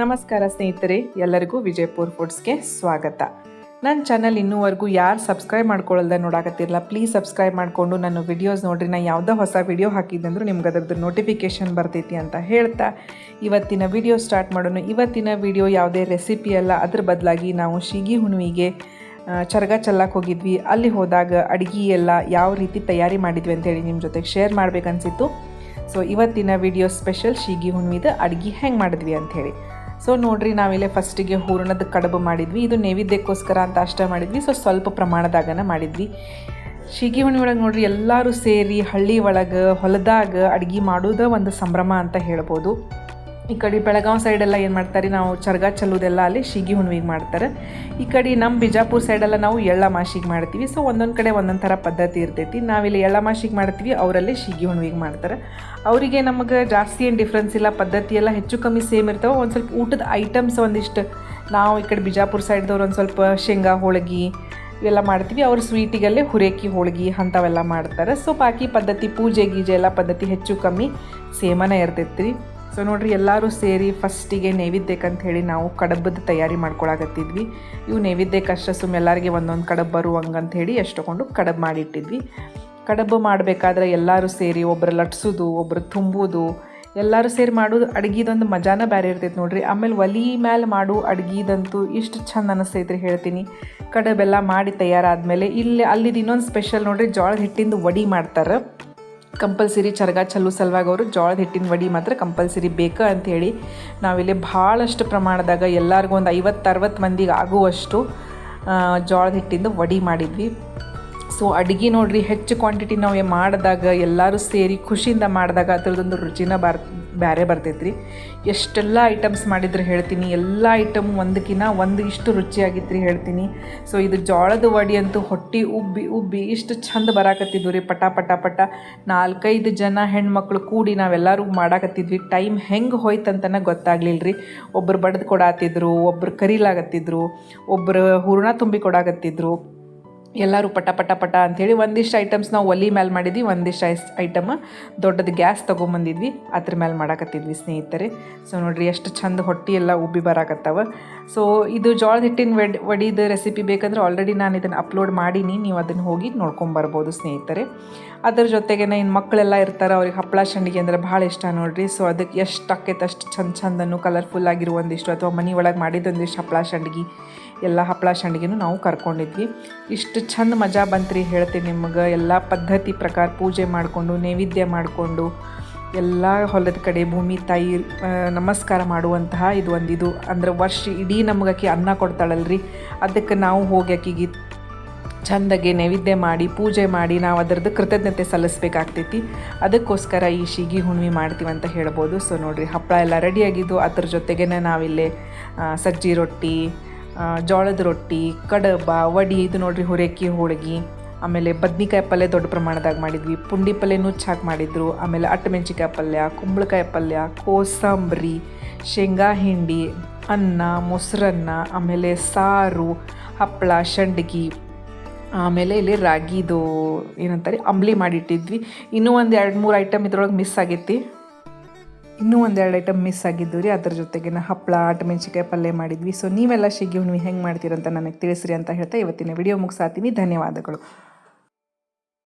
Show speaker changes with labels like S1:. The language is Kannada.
S1: ನಮಸ್ಕಾರ ಸ್ನೇಹಿತರೆ, ಎಲ್ಲರಿಗೂ ವಿಜಯಪುರ್ ಫುಡ್ಸ್ಗೆ ಸ್ವಾಗತ. ನನ್ನ ಚಾನಲ್ ಇನ್ನೂವರೆಗೂ ಯಾರು ಸಬ್ಸ್ಕ್ರೈಬ್ ಮಾಡ್ಕೊಳ್ಳಲ್ದೆ ನೋಡಾಕತ್ತಿರಲ್ಲ ಪ್ಲೀಸ್ ಸಬ್ಸ್ಕ್ರೈಬ್ ಮಾಡಿಕೊಂಡು ನನ್ನ ವಿಡಿಯೋಸ್ ನೋಡ್ರಿ ನಾನು ಯಾವುದೋ ಹೊಸ ವಿಡಿಯೋ ಹಾಕಿದ್ದಂದ್ರೂ ನಿಮ್ಗೆ ಅದರದ್ದು ನೋಟಿಫಿಕೇಷನ್ ಬರ್ತೈತಿ ಅಂತ ಹೇಳ್ತಾ. ಇವತ್ತಿನ ವಿಡಿಯೋ ಸ್ಟಾರ್ಟ್ ಮಾಡೋಣ. ಇವತ್ತಿನ ವಿಡಿಯೋ ಯಾವುದೇ ರೆಸಿಪಿ ಅಲ್ಲ, ಅದ್ರ ಬದಲಾಗಿ ನಾವು ಶಿಗಿ ಹುಣ್ಣಿಮೆಗೆ ಚರಗ ಚೆಲ್ಲಕ್ಕೆ ಹೋಗಿದ್ವಿ. ಅಲ್ಲಿ ಹೋದಾಗ ಅಡುಗೆ ಎಲ್ಲ ಯಾವ ರೀತಿ ತಯಾರಿ ಮಾಡಿದ್ವಿ ಅಂತೇಳಿ ನಿಮ್ಮ ಜೊತೆಗೆ ಶೇರ್ ಮಾಡ್ಬೇಕನ್ಸಿತ್ತು. ಸೊ, ಇವತ್ತಿನ ವಿಡಿಯೋ ಸ್ಪೆಷಲ್ ಶೀಗಿ ಹುಣ್ಣಿದ ಅಡುಗೆ ಹೆಂಗೆ ಮಾಡಿದ್ವಿ ಅಂಥೇಳಿ ಸೊ ನೋಡ್ರಿ, ನಾವಿಲ್ಲೇ ಫಸ್ಟಿಗೆ ಹೂರಣದ ಕಡುಬು ಮಾಡಿದ್ವಿ. ಇದು ನೈವೇದ್ಯಕ್ಕೋಸ್ಕರ ಅಂತ ಅಷ್ಟೇ ಮಾಡಿದ್ವಿ. ಸೊ ಸ್ವಲ್ಪ ಪ್ರಮಾಣದಾಗನ ಮಾಡಿದ್ವಿ. ಶಿಗಿ ಹುಣ್ಣಿ ಒಳಗೆ ನೋಡ್ರಿ, ಎಲ್ಲರೂ ಸೇರಿ ಹಳ್ಳಿ ಒಳಗೆ, ಹೊಲದಾಗ ಅಡುಗೆ ಮಾಡೋದ ಒಂದು ಸಂಭ್ರಮ ಅಂತ ಹೇಳ್ಬೋದು. ಈ ಕಡೆ ಬೆಳಗಾವಿ ಸೈಡೆಲ್ಲ ಏನು ಮಾಡ್ತಾರೆ, ನಾವು ಚರ್ಗ ಚೆಲ್ಲೋದೆಲ್ಲ ಅಲ್ಲಿ ಶಿಗಿ ಹುಣ್ಣಿಗೆ ಮಾಡ್ತಾರೆ. ಈ ಕಡೆ ನಮ್ಮ ಬಿಜಾಪುರ ಸೈಡೆಲ್ಲ ನಾವು ಎಳ್ಳ ಮಾಶಿಗೆ ಮಾಡ್ತೀವಿ. ಸೊ ಒಂದೊಂದು ಕಡೆ ಒಂದೊಂದು ಥರ ಪದ್ಧತಿ ಇರ್ತೈತಿ. ನಾವಿಲ್ಲಿ ಎಳ್ಳ ಮಾಶಿಗೆ ಮಾಡ್ತೀವಿ, ಅವರಲ್ಲಿ ಶಿಗಿ ಹುಣ್ಣಿಗೆ ಮಾಡ್ತಾರೆ. ಅವರಿಗೆ ನಮಗೆ ಜಾಸ್ತಿ ಏನು ಡಿಫ್ರೆನ್ಸ್ ಇಲ್ಲ, ಪದ್ಧತಿ ಎಲ್ಲ ಹೆಚ್ಚು ಕಮ್ಮಿ ಸೇಮ್ ಇರ್ತಾವೆ. ಒಂದು ಸ್ವಲ್ಪ ಊಟದ ಐಟಮ್ಸ್ ಒಂದಿಷ್ಟು ನಾವು ಈ ಕಡೆ ಬಿಜಾಪುರ ಸೈಡ್ದವ್ರು ಒಂದು ಸ್ವಲ್ಪ ಶೇಂಗಾ, ಹೋಳಿಗೆ ಇವೆಲ್ಲ ಮಾಡ್ತೀವಿ. ಅವ್ರು ಸ್ವೀಟಿಗಲ್ಲೇ ಹುರೇಕಿ, ಹೋಳಿಗೆ ಅಂಥವೆಲ್ಲ ಮಾಡ್ತಾರೆ. ಸೊ ಬಾಕಿ ಪದ್ಧತಿ ಪೂಜೆ ಗೀಜೆ ಎಲ್ಲ ಪದ್ಧತಿ ಹೆಚ್ಚು ಕಮ್ಮಿ ಸೇಮನೇ ಇರ್ತೈತಿ ಸೊ ನೋಡ್ರಿ, ಎಲ್ಲರೂ ಸೇರಿ ಫಸ್ಟಿಗೆ ನೈವೇದ್ಯಕ್ಕೆ ಅಂತ ಹೇಳಿ ನಾವು ಕಡಬದ ತಯಾರಿ ಮಾಡ್ಕೊಳಕತ್ತಿದ್ವಿ. ಇವು ನೈವೇದ್ಯಕ್ಕೆ ಅಷ್ಟೇ ಸುಮ್ಮ ಎಲ್ಲರಿಗೆ ಒಂದೊಂದು ಕಡಬ್ ಬರುವಂಗೆ ಅಂತ ಹೇಳಿ ಎಷ್ಟು ಕಡಬ್ ಮಾಡಿಟ್ಟಿದ್ವಿ. ಕಡಬು ಮಾಡಬೇಕಾದ್ರೆ ಎಲ್ಲರೂ ಸೇರಿ ಒಬ್ಬರು ಲಟ್ಸೋದು ಒಬ್ಬರು ತುಂಬೋದು, ಎಲ್ಲರೂ ಸೇರಿ ಮಾಡೋದು ಅಡ್ಗಿದೊಂದು ಮಜಾನ ಬೇರೆ ಇರ್ತೈತೆ ನೋಡ್ರಿ. ಆಮೇಲೆ ಒಲಿ ಮ್ಯಾಲೆ ಮಾಡು ಅಡ್ಗಿದಂತೂ ಇಷ್ಟು ಚಂದ ಅನಿಸ್ತೈತ್ರಿ ಹೇಳ್ತೀನಿ. ಕಡಬೆಲ್ಲ ಮಾಡಿ ತಯಾರಾದಮೇಲೆ ಇಲ್ಲಿ ಅಲ್ಲಿದು ಇನ್ನೊಂದು ಸ್ಪೆಷಲ್ ನೋಡ್ರಿ, ಜೋಳದ ಹಿಟ್ಟಿಂದು ವಡಿ ಮಾಡ್ತಾರೆ. ಕಂಪಲ್ಸರಿ ಚರಗ ಚಲ್ಲು ಸಲುವಾಗಿ ಅವರು ಜೋಳದ ಹಿಟ್ಟಿನ ವಡಿ ಮಾತ್ರ ಕಂಪಲ್ಸರಿ ಬೇಕು ಅಂಥೇಳಿ ನಾವಿಲ್ಲಿ ಭಾಳಷ್ಟು ಪ್ರಮಾಣದಾಗ ಎಲ್ಲರಿಗೂ ಒಂದು ಐವತ್ತು ಅರವತ್ತು ಮಂದಿಗೆ ಆಗುವಷ್ಟು ಜೋಳದ ಹಿಟ್ಟಿಂದ ವಡಿ ಮಾಡಿದ್ವಿ. ಸೊ ಅಡುಗೆ ನೋಡ್ರಿ ಹೆಚ್ಚು ಕ್ವಾಂಟಿಟಿ ನಾವು ಮಾಡಿದಾಗ ಎಲ್ಲರೂ ಸೇರಿ ಖುಷಿಯಿಂದ ಮಾಡಿದಾಗ ಅದ್ರದ್ದೊಂದು ರುಚಿನ ಬಾರ್ ಬೇರೆ ಬರ್ತೈತ್ರಿ. ಎಷ್ಟೆಲ್ಲ ಐಟಮ್ಸ್ ಮಾಡಿದ್ರೆ ಹೇಳ್ತೀನಿ. ಎಲ್ಲ ಐಟಮ್ ಒಂದಕ್ಕಿಂತ ಒಂದು ಇಷ್ಟು ರುಚಿಯಾಗಿತ್ತು ರೀ ಹೇಳ್ತೀನಿ. ಸೊ ಇದು ಜೋಳದ ವಡಿ ಅಂತೂ ಹೊಟ್ಟೆ ಉಬ್ಬಿ ಉಬ್ಬಿ ಇಷ್ಟು ಚಂದ ಬರಾಕತ್ತಿದ್ವು ರೀ. ಪಟ ಪಟ ಪಟ. ನಾಲ್ಕೈದು ಜನ ಹೆಣ್ಮಕ್ಳು ಕೂಡಿ ನಾವೆಲ್ಲರೂ ಮಾಡಾಕತ್ತಿದ್ವಿ. ಟೈಮ್ ಹೆಂಗೆ ಹೋಯ್ತಂತನ ಗೊತ್ತಾಗ್ಲಿಲ್ಲ ರೀ ಒಬ್ಬರು ಬಡ್ದು ಕೊಡಾತಿದ್ರು ಒಬ್ಬರು ಕರೀಲಾಗತ್ತಿದ್ರು ಒಬ್ಬರು ಹೂರ್ಣ ತುಂಬಿ ಕೊಡಾಕತ್ತಿದ್ರು. ಎಲ್ಲರೂ ಪಟ ಪಟ ಪಟ ಅಂಥೇಳಿ ಒಂದಿಷ್ಟು ಐಟಮ್ಸ್ ನಾವು ಒಲಿ ಮೇಲೆ ಮಾಡಿದ್ವಿ, ಒಂದಿಷ್ಟು ಐಸ್ ಐಟಮ್ ದೊಡ್ಡದು ಗ್ಯಾಸ್ ತೊಗೊಂಬಂದಿದ್ವಿ, ಅದ್ರ ಮೇಲೆ ಮಾಡಾಕತ್ತಿದ್ವಿ ಸ್ನೇಹಿತರೆ. ಸೊ ನೋಡಿರಿ ಎಷ್ಟು ಚಂದ ಹೊಟ್ಟೆ ಎಲ್ಲ ಉಬ್ಬಿ ಬರಾಕತ್ತವ. ಸೊ ಇದು ಜೋಳದ ಹಿಟ್ಟಿನ ವೆಡ್, ವಡಿದ ರೆಸಿಪಿ ಬೇಕಂದ್ರೆ ಆಲ್ರೆಡಿ ನಾನು ಇದನ್ನು ಅಪ್ಲೋಡ್ ಮಾಡೀನಿ, ನೀವು ಅದನ್ನು ಹೋಗಿ ನೋಡ್ಕೊಂಬರ್ಬೋದು ಸ್ನೇಹಿತರೆ. ಅದ್ರ ಜೊತೆಗೆ ಇನ್ನು ಮಕ್ಕಳೆಲ್ಲ ಇರ್ತಾರೆ, ಅವ್ರಿಗೆ ಹಪ್ಪಳ ಸಂಡಿಗೆ ಅಂದರೆ ಭಾಳ ಇಷ್ಟ ನೋಡಿರಿ. ಸೊ ಅದಕ್ಕೆ ಎಷ್ಟು ಆಕೈತೆ ಅಷ್ಟು ಚಂದ ಚಂದನ್ನು ಕಲರ್ಫುಲ್ ಆಗಿರೋ ಒಂದಿಷ್ಟು ಅಥವಾ ಮನೆ ಒಳಗೆ ಮಾಡಿದ್ದೊಂದಿಷ್ಟು ಹಪ್ಪಳ ಸಂಡಿಗೆ ಎಲ್ಲ ಹಪ್ಪಳ ಸಂಡಿಗೆನೂ ನಾವು ಕರ್ಕೊಂಡಿದ್ವಿ. ಇಷ್ಟು ಚಂದ ಮಜಾ ಬಂತ್ರಿ ಹೇಳ್ತೀನಿ ನಿಮಗೆ. ಎಲ್ಲ ಪದ್ಧತಿ ಪ್ರಕಾರ ಪೂಜೆ ಮಾಡಿಕೊಂಡು, ನೈವೇದ್ಯ ಮಾಡಿಕೊಂಡು, ಎಲ್ಲ ಹೊಲದ ಕಡೆ ಭೂಮಿ ತಾಯಿ ನಮಸ್ಕಾರ ಮಾಡುವಂತಹ ಇದು ಒಂದು ಇದು ಅಂದ್ರೆ ವರ್ಷ ಇಡೀ ನಮ್ಗೆ ಆಕಿ ಅನ್ನ ಕೊಡ್ತಾಳಲ್ರಿ. ಅದಕ್ಕೆ ನಾವು ಹೋಗಿ ಆಕಿಗೆ ಚಂದಗೆ ನೈವೇದ್ಯ ಮಾಡಿ, ಪೂಜೆ ಮಾಡಿ ನಾವು ಅದರದ್ದು ಕೃತಜ್ಞತೆ ಸಲ್ಲಿಸ್ಬೇಕಾಗ್ತೈತಿ. ಅದಕ್ಕೋಸ್ಕರ ಈ ಶಿಗಿ ಹುಣ್ಮಿ ಮಾಡ್ತೀವಿ ಅಂತ ಹೇಳ್ಬೋದು. ಸೊ ನೋಡಿರಿ ಹಪ್ಪಳ ಎಲ್ಲ ರೆಡಿಯಾಗಿದ್ದು ಅದ್ರ ಜೊತೆಗೇ ನಾವಿಲ್ಲೇ ಸಜ್ಜಿ ರೊಟ್ಟಿ ಜೋಳದ ರೊಟ್ಟಿ, ಕಡಬ, ವಡಿ, ಇದು ನೋಡ್ರಿ ಹುರೇಕಿ, ಹೋಳಿಗೆ, ಆಮೇಲೆ ಬದ್ನಿಕಾಯಿ ಪಲ್ಯ ದೊಡ್ಡ ಪ್ರಮಾಣದಾಗ ಮಾಡಿದ್ವಿ. ಪುಂಡಿ ಪಲ್ಯನೂ ಚಾಕ್ ಮಾಡಿದ್ರು. ಆಮೇಲೆ ಅಟ್ಟಮೆಣ್ಸಿಕಾಯಿ ಪಲ್ಯ, ಕುಂಬಳಕಾಯಿ ಪಲ್ಯ, ಕೋಸಂಬರಿ, ಶೇಂಗಾ ಹಿಂಡಿ, ಅನ್ನ, ಮೊಸರನ್ನ, ಆಮೇಲೆ ಸಾರು ಹಪ್ಪಳ ಸಂಡ್ಗಿ ಆಮೇಲೆ ಇಲ್ಲಿ ರಾಗಿದು ಏನಂತಾರೆ, ಅಂಬ್ಲಿ ಮಾಡಿಟ್ಟಿದ್ವಿ. ಇನ್ನೂ ಒಂದು ಎರಡು ಮೂರು ಐಟಮ್ ಇದ್ರೊಳಗೆ ಮಿಸ್ ಆಗೈತಿ. ಇನ್ನೂ ಒಂದೆರಡು ಐಟಮ್ ಮಿಸ್ ಆಗಿದ್ದು ರೀ, ಅದ್ರ ಜೊತೆಗೆ ಹಪ್ಪಳ ಮೆಣಸಿಕಾಯಿ ಪಲ್ಯ ಮಾಡಿದ್ವಿ. ಸೊ ನೀವೆಲ್ಲ ಶಿಗಿ ಹುಣ್ಣಿಮೆ ಹೆಂಗೆ ಮಾಡ್ತೀರಂತ ನನಗೆ ತಿಳಿಸ್ರಿ ಅಂತ ಹೇಳ್ತಾ ಇವತ್ತಿನ ವಿಡಿಯೋ ಮುಗಿಸಾತೀನಿ. ಧನ್ಯವಾದಗಳು.